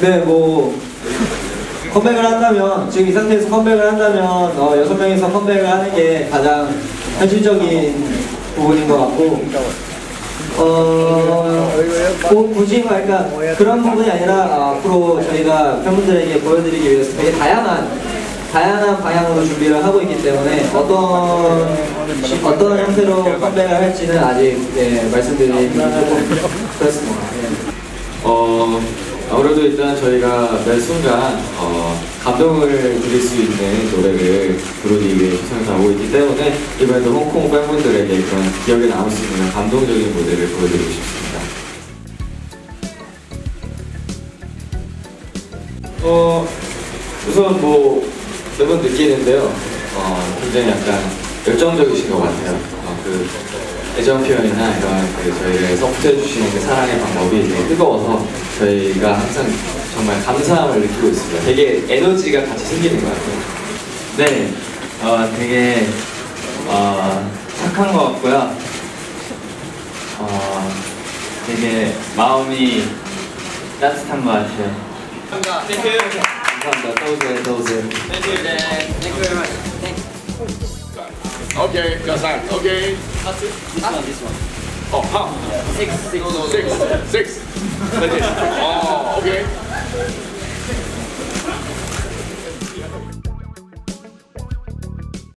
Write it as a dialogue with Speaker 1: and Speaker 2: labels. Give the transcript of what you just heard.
Speaker 1: 네, 뭐 컴백을 한다면 지금 이 상태에서 컴백을 한다면 어, 여섯 명이서 컴백을 하는 게 가장 현실적인 부분인 것 같고 어 고- 굳이 뭐 그러니까 그런 부분이 아니라 아, 앞으로 저희가 팬분들에게 보여드리기 위해서 되게 다양한 다양한 방향으로 준비를 하고 있기 때문에 어떤 어떤 형태로 컴백을 할지는 아직 예, 말씀드리기 조금 그렇습니다. 예.
Speaker 2: 어 아무래도 일단 저희가 매 순간 어, 감동을 드릴 수 있는 노래를 부르기 위해 최선을 다하고 있기 때문에 이번에도 홍콩 팬분들에게 그런 기억에 남을 수 있는 감동적인 무대를 보여드리고 싶습니다. 어 우선 뭐 매번 느끼는데요. 어 굉장히 약간 열정적이신 것 같아요. 어, 그 애정 표현이나 이런 그 저희를 서포트해 주시는 그 사랑의 방법이 되게 뜨거워서 저희가 항상 정말 감사함을 느끼고 있습니다. 되게 에너지가 같이 생기는 것 같아요.
Speaker 3: 네, 어, 되게 어, 착한 것 같고요. 어, 되게 마음이 따뜻한 것 같아요.
Speaker 2: 감사합니다. 떠오세요, 떠오세요.
Speaker 4: Okay, got that. Okay. This one, this one. Oh, how? Six, six. No, no, six. Six. Like this. Oh,